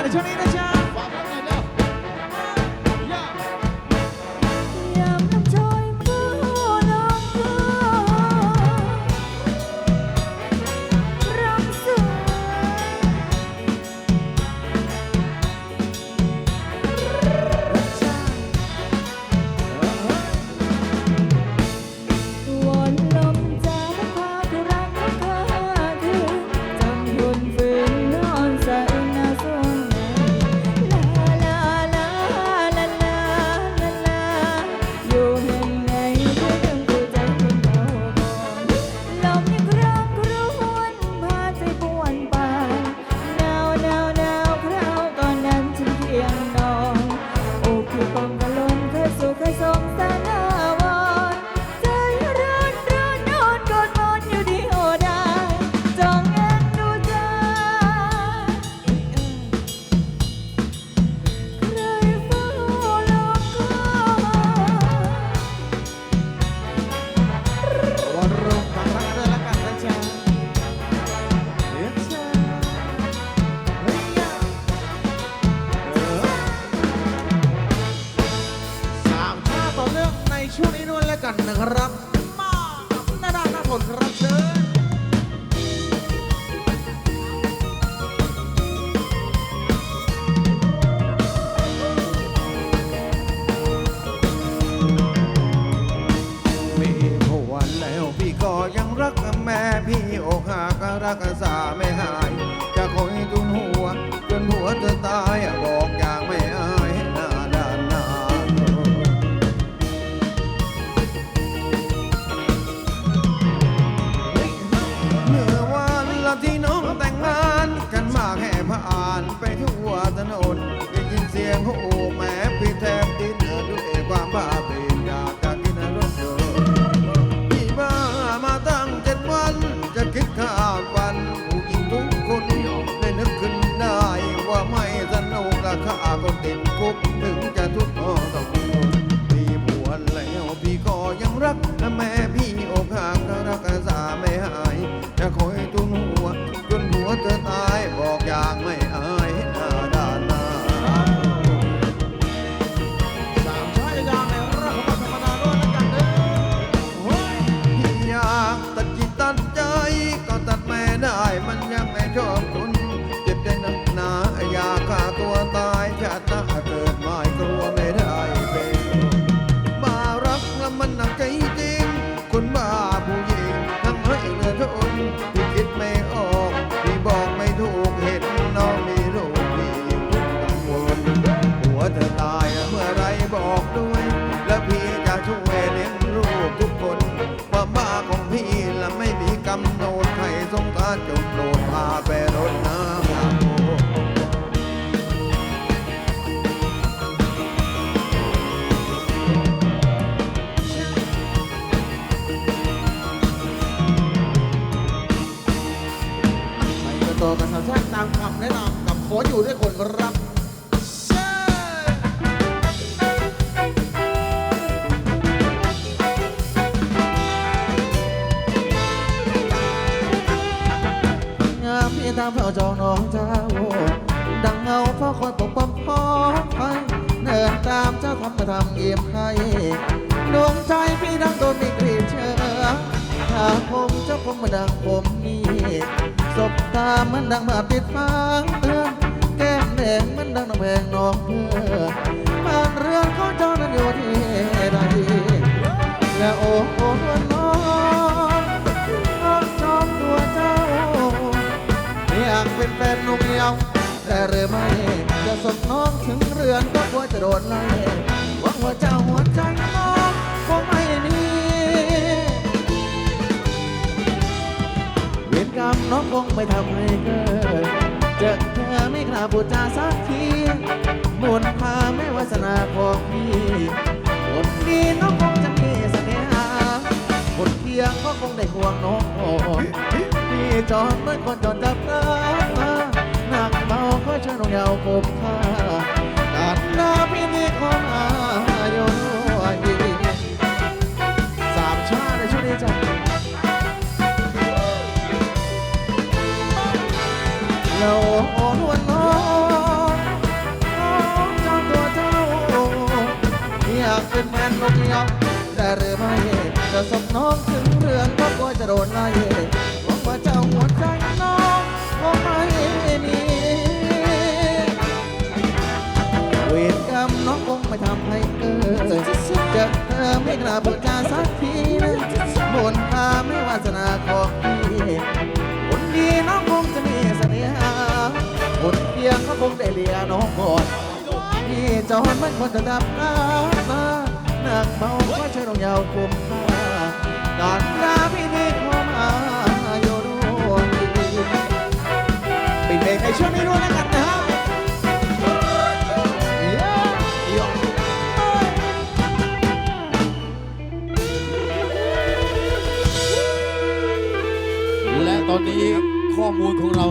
잘 전해라 ครับ มาหน้าด้านหน้าทนครับเชิญมีผัวแล้วพี่ก็ยังรักแม่พี่อกหักรักษา ถึงจ บอกด้วย แล้วพี่จะช่วยเลี้ยงลูกทุกคนว่าบ้าของพี่ละไม่มีกำหนดใครสงสารจงโปรดพาไปรดน้ำครับโต่อกันสามชาติตามคำแนะนำกับขออยู่ด้วยคนรับ ตามเฝ้าจองน้องเจ้า ดังเงาเฝ้าคอยปกป้องพ้องไปเนินตามเจ้าทำมาทำเอี่ยมให้ดวงใจพี่ดังโดนมีกรีดเชื้อถ้าผมเจ้าคงมาดังผมนี่ศบตามันดังมาปิดฟังเตือนแก้มแดงมันดังน้ำแพงน้องเพื่อ นแฟนนุ่งยาวแต่หรือไม่จะส่งน้องถึงเรือนก็กลัวจะโดนไล่หวังว่าเจ้าหัวใจน้องคงไม่มีเวรกรรมน้องคงไม่ทำให้เกิดเจอเธอไม่กล้าพูดจาสักทีบุญพาไม่วาสนาของพี่คนดีน้องคงจะมีเสน่หาคนเพียงก็คงได้ห่วงน้องพี่จอดเมื่อคนจอดจับน้ำมาหนักเมา ก็ช่วยาวกบค่าตัดหน้าพี่นี่ขอมายนยีสามชาติในช่วงนี้จ้ะเราโอนวนน้องน้องจอมตัวเจ้าอยากเป็นแฟนนกเหี่ยวแต่หรือไม่จะส่งน้องถึงเรือนก็กลัวจะโดนไล่ ไม่กล้าพูดจาสักทีนะบนตาไม่วาสนาของพี่คนดีน้องคงจะมีเสน่หาคนเพียงก็คงได้เลียน้องก่อนพี่จอนมันคนจะดับน้ำมาหนักเมาก็ช่วยน้องยาวคุมผ้าการลาพี่นี่ขอมาโยนด้วยปิดเพลงในช่วงนี้ด้วยแล้วกันนะ และตอนนี้ข้อมูลของเรา